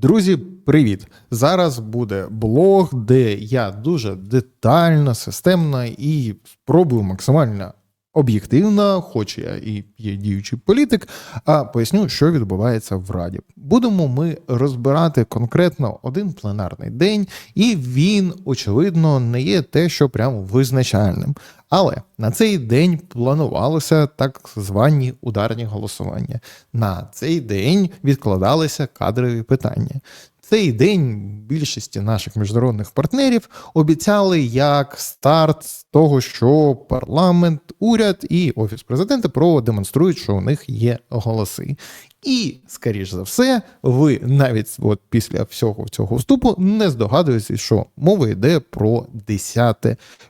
Друзі, привіт! Зараз буде блог, де я дуже детально, системно і спробую максимально об'єктивно, хоч я і є діючий політик, а поясню, що відбувається в Раді. Будемо ми розбирати конкретно один пленарний день, і він, очевидно, не є те, що прямо визначальним. Але на цей день планувалося так звані ударні голосування. На цей день відкладалися кадрові питання. Цей день більшості наших міжнародних партнерів обіцяли як старт того, що парламент, уряд і офіс президента продемонструють, що у них є голоси. І, скоріш за все, ви навіть от після всього цього вступу не здогадуєтеся, що мова йде про 10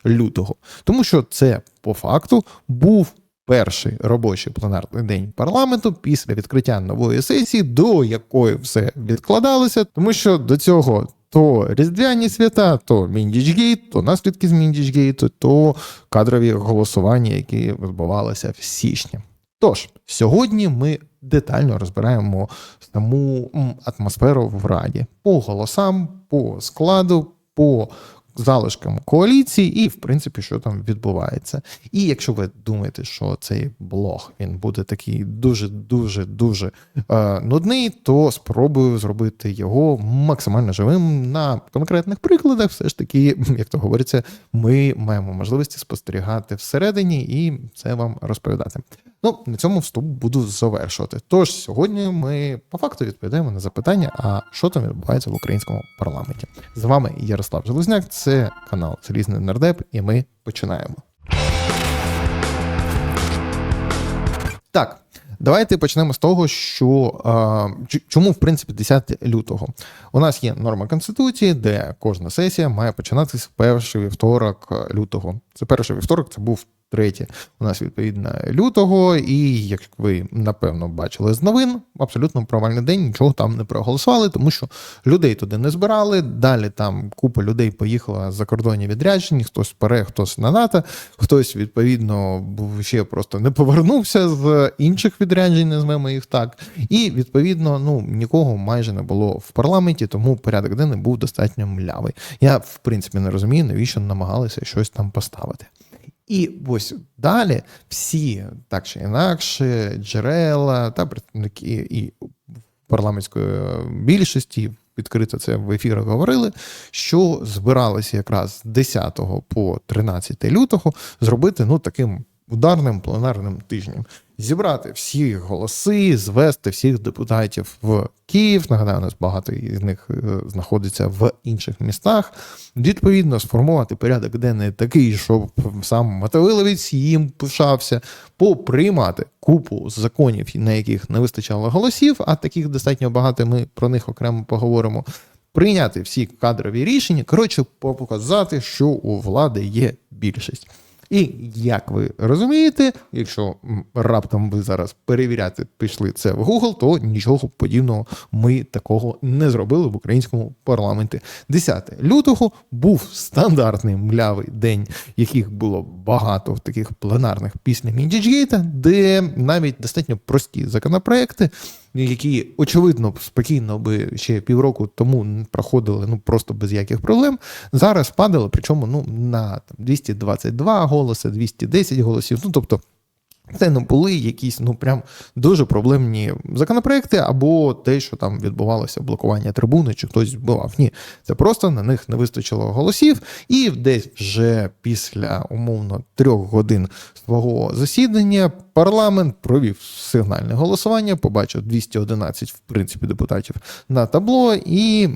лютого, тому що це по факту був. Перший робочий пленарний день парламенту після відкриття нової сесії, до якої все відкладалося, тому що до цього то різдвяні свята, то Міндічгейт, то наслідки з Міндічгейту, то кадрові голосування, які відбувалися в січні. Тож сьогодні ми детально розбираємо саму атмосферу в раді по голосам, по складу, по залишкам коаліції, і в принципі, що там відбувається. І якщо ви думаєте, що цей блог він буде такий дуже дуже дуже е, нудний, то спробую зробити його максимально живим на конкретних прикладах. Все ж таки, як то говориться, ми маємо можливості спостерігати всередині і це вам розповідати. Ну, на цьому вступ буду завершувати. Тож сьогодні ми по факту відповідаємо на запитання, а що там відбувається в українському парламенті. З вами Ярослав Железняк, це канал Залізний Нардеп, і ми починаємо. Так, давайте почнемо з того, що а, чому в принципі 10 лютого у нас є норма конституції, де кожна сесія має починатися в перший вівторок лютого. Це перший вівторок, це був третє у нас відповідно лютого, і як ви напевно бачили з новин, абсолютно провальний день, нічого там не проголосували, тому що людей туди не збирали. Далі там купа людей поїхала за кордонні відряджені, хтось пере, хтось на НАТО, хтось відповідно ще просто не повернувся з інших відряджень, назвемо їх так. І відповідно, ну нікого майже не було в парламенті, тому порядок денний був достатньо млявий. Я в принципі не розумію, навіщо намагалися щось там поставити. І ось далі всі так чи інакше джерела та представники і парламентської більшості відкрито це в ефірах говорили, що збиралися якраз з 10 по 13 лютого зробити ну таким ударним пленарним тижнем зібрати всі голоси, звести всіх депутатів в Київ. Нагадаю, у нас багато із них е, знаходиться в інших містах. Відповідно, сформувати порядок денний такий, щоб сам Мотовиловець їм пишався, поприймати купу законів, на яких не вистачало голосів, а таких достатньо багато. Ми про них окремо поговоримо. Прийняти всі кадрові рішення, коротше, показати, що у влади є більшість. І як ви розумієте, якщо раптом ви зараз перевіряти пішли це в Google, то нічого подібного ми такого не зробили в українському парламенті. 10 лютого був стандартний млявий день, яких було багато в таких пленарних після Міндіджгейта, де навіть достатньо прості законопроекти які очевидно спокійно би ще півроку тому проходили ну просто без яких проблем. Зараз падали, причому ну на там, 222 голоси, 210 голосів. Ну тобто. Це не були якісь ну прям дуже проблемні законопроекти, або те, що там відбувалося блокування трибуни, чи хтось збивав. Ні, це просто на них не вистачило голосів, і десь вже після умовно трьох годин свого засідання парламент провів сигнальне голосування, побачив 211, в принципі, депутатів на табло, і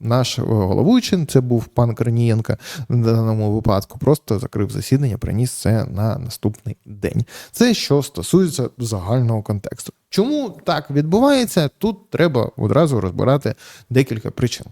наш головуючий, це був пан Корнієнко, в даному випадку, просто закрив засідання, приніс це на наступний день. Це що стосується загального контексту. Чому так відбувається? Тут треба одразу розбирати декілька причин.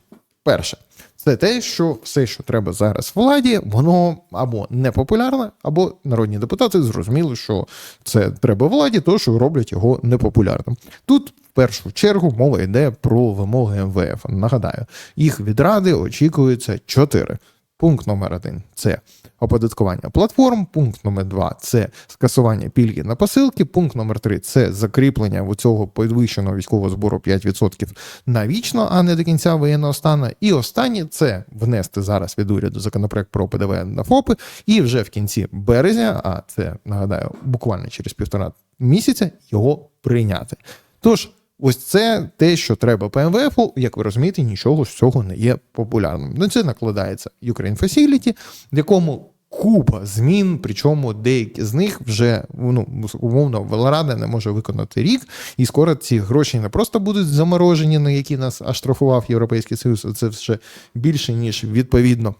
Перше, це те, що все, що треба зараз владі, воно або непопулярне, або народні депутати зрозуміли, що це треба владі, то що роблять його непопулярним. Тут в першу чергу мова йде про вимоги МВФ. Нагадаю, їх від ради очікується чотири. Пункт номер один це оподаткування платформ. Пункт номер два це скасування пільги на посилки. Пункт номер три це закріплення у цього підвищеного військового збору 5% навічно, а не до кінця воєнного стану. І останнє це внести зараз від уряду законопроект про ПДВ на ФОПи, і вже в кінці березня, а це нагадаю, буквально через півтора місяця його прийняти. Тож. Ось це те, що треба ПМВФ, як ви розумієте, нічого з цього не є популярним. На це накладається Ukraine Facility, в якому купа змін, причому деякі з них вже ну, умовно Велорада не може виконати рік, і скоро ці гроші не просто будуть заморожені, на які нас оштрафував Європейський Союз, а це вже більше, ніж відповідно.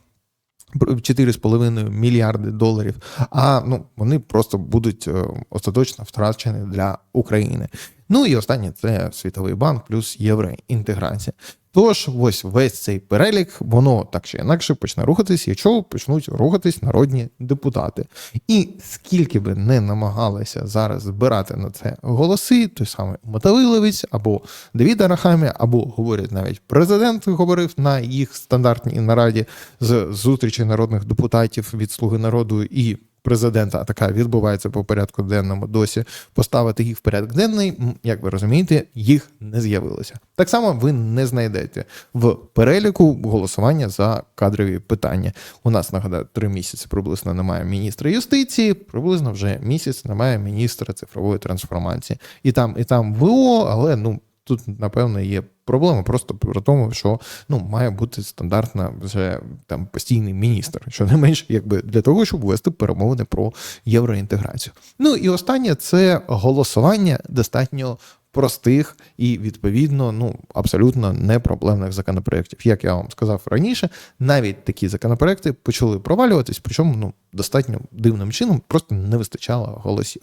4,5 мільярди доларів, а ну вони просто будуть е, остаточно втрачені для України. Ну і останнє це Світовий банк плюс євроінтеграція. Тож, ось весь цей перелік, воно так чи інакше почне рухатись, якщо почнуть рухатись народні депутати. І скільки би не намагалися зараз збирати на це голоси, той самий Мотовиловець або Давід Арахамі, або говорять навіть президент говорив на їх стандартній нараді з зустрічі народних депутатів від Слуги народу і президента, а така відбувається по порядку денному досі, поставити їх в порядок денний, як ви розумієте, їх не з'явилося. Так само ви не знайдете в переліку голосування за кадрові питання. У нас нагадаю, три місяці приблизно немає міністра юстиції, приблизно вже місяць немає міністра цифрової трансформації. І там, і там ВО, але ну. Тут, напевно, є проблема просто про тому, що ну має бути стандартна вже там постійний міністр, що не менш, якби для того, щоб вести перемовини про євроінтеграцію. Ну і останнє це голосування достатньо. Простих і відповідно ну абсолютно непроблемних законопроєктів. Як я вам сказав раніше, навіть такі законопроекти почали провалюватись, причому ну достатньо дивним чином просто не вистачало голосів.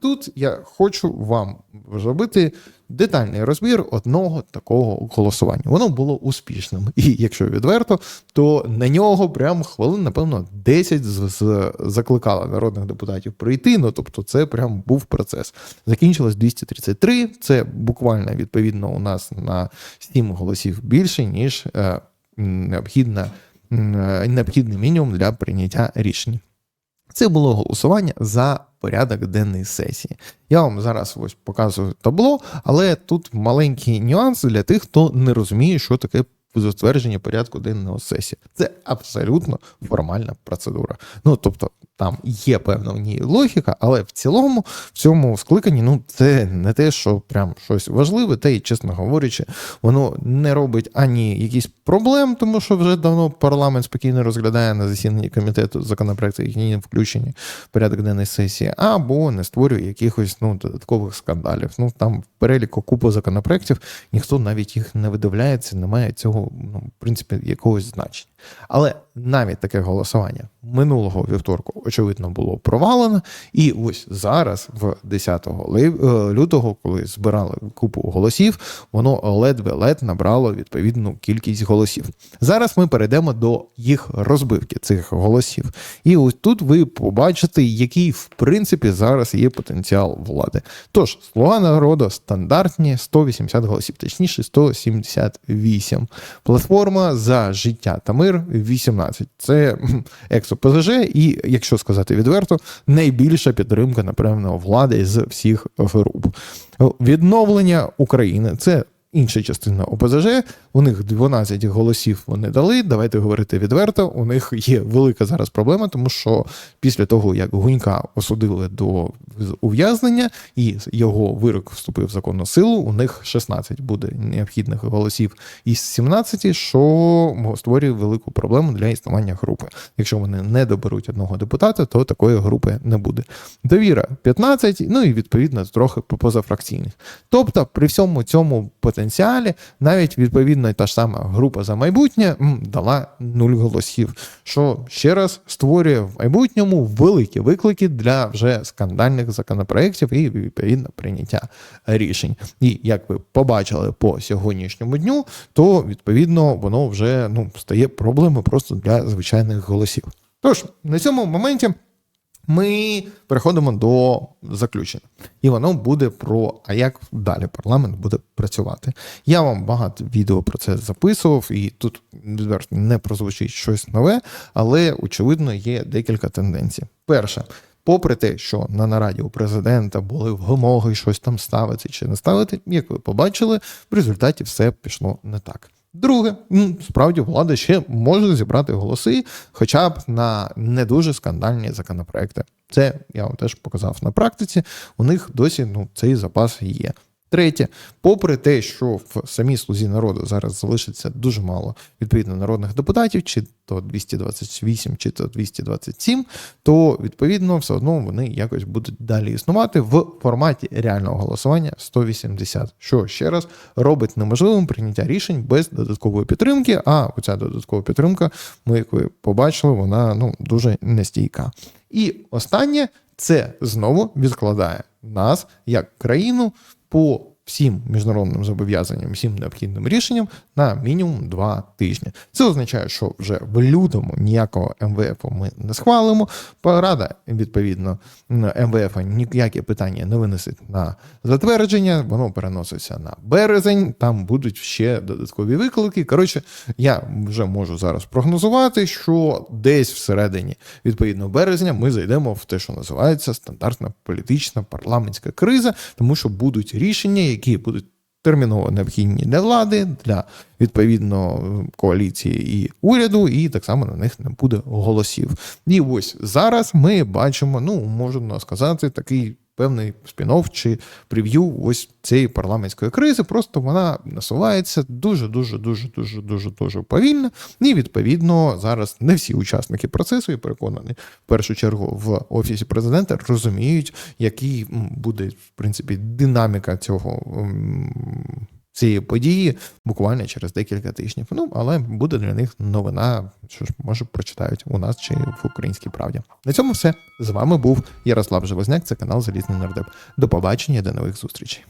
Тут я хочу вам зробити детальний розбір одного такого голосування. Воно було успішним. І якщо відверто, то на нього прям хвилин, напевно, 10 з, закликала народних депутатів прийти. Ну тобто, це прям був процес. Закінчилось 233. Це буквально відповідно у нас на 7 голосів більше, ніж е, необхідна, е, необхідний мінімум для прийняття рішень. Це було голосування за порядок денної сесії. Я вам зараз ось показую табло, але тут маленький нюанс для тих, хто не розуміє, що таке затвердження порядку денного сесії. Це абсолютно формальна процедура. Ну тобто, там є певна в ній логіка, але в цілому, в цьому скликанні, ну це не те, що прям щось важливе, та й, чесно говорячи, воно не робить ані якісь проблем, тому що вже давно парламент спокійно розглядає на засіданні комітету законопроекти, які не включені в порядок денної сесії, або не створює якихось ну, додаткових скандалів. Ну там в переліку купу законопроектів ніхто навіть їх не видивляється, немає цього, ну, в принципі, якогось значення. Але навіть таке голосування минулого вівторку, очевидно, було провалено. І ось зараз, в 10 е, лютого, коли збирали купу голосів, воно ледве-лед набрало відповідну кількість голосів. Зараз ми перейдемо до їх розбивки цих голосів. І ось тут ви побачите, який в принципі зараз є потенціал влади. Тож, слуга народу стандартні 180 голосів, точніше 178. Платформа за життя та мир 18. Це ексо ПЗЖ, і, якщо сказати відверто, найбільша підтримка, напевно, влади з всіх груп. Відновлення України це інша частина ОПЗЖ. У них 12 голосів вони дали. Давайте говорити відверто. У них є велика зараз проблема, тому що після того, як Гунька осудили до ув'язнення і його вирок вступив в законну силу, у них 16 буде необхідних голосів із 17, що створює велику проблему для існування групи. Якщо вони не доберуть одного депутата, то такої групи не буде. Довіра 15, ну і відповідно трохи позафракційних. Тобто, при всьому цьому потенціалі, навіть відповідно та ж сама група за майбутнє дала нуль голосів, що ще раз створює в майбутньому великі виклики для вже скандальних законопроєктів і відповідно прийняття рішень. І як ви побачили по сьогоднішньому дню, то відповідно воно вже ну стає проблемою просто для звичайних голосів. Тож на цьому моменті. Ми переходимо до заключення, і воно буде про а як далі парламент буде працювати. Я вам багато відео про це записував, і тут відверто не прозвучить щось нове, але очевидно є декілька тенденцій. Перше. Попри те, що на нараді у президента були вимоги щось там ставити чи не ставити, як ви побачили, в результаті все пішло не так. Друге, справді влада ще може зібрати голоси, хоча б на не дуже скандальні законопроекти. Це я вам теж показав на практиці. У них досі ну, цей запас є. Третє, попри те, що в самій слузі народу зараз залишиться дуже мало відповідно народних депутатів, чи то 228, чи то 227, то відповідно все одно вони якось будуть далі існувати в форматі реального голосування 180, що ще раз робить неможливим прийняття рішень без додаткової підтримки. А оця додаткова підтримка, ми як ви побачили, вона ну дуже нестійка. І останнє це знову відкладає нас як країну по всім міжнародним зобов'язанням, всім необхідним рішенням на мінімум два тижні. Це означає, що вже в лютому ніякого МВФ ми не схвалимо. Порада, відповідно, МВФ ніякі питання не винесуть на затвердження, воно переноситься на березень. Там будуть ще додаткові виклики. Коротше, я вже можу зараз прогнозувати, що десь всередині відповідно березня ми зайдемо в те, що називається стандартна політична парламентська криза, тому що будуть рішення, які будуть терміново необхідні для влади, для відповідно коаліції і уряду, і так само на них не буде голосів. І ось зараз ми бачимо, ну можна сказати, такий. Певний спін-офф чи прев'ю ось цієї парламентської кризи, просто вона насувається дуже, дуже, дуже, дуже, дуже, дуже повільно. І відповідно зараз не всі учасники процесу, я переконаний, в першу чергу в офісі президента розуміють, який буде в принципі динаміка цього. Цієї події буквально через декілька тижнів. Ну, але буде для них новина, що ж може прочитають у нас чи в українській правді. На цьому все. З вами був Ярослав Железняк, це канал Залізний Нардеп. До побачення, до нових зустрічей.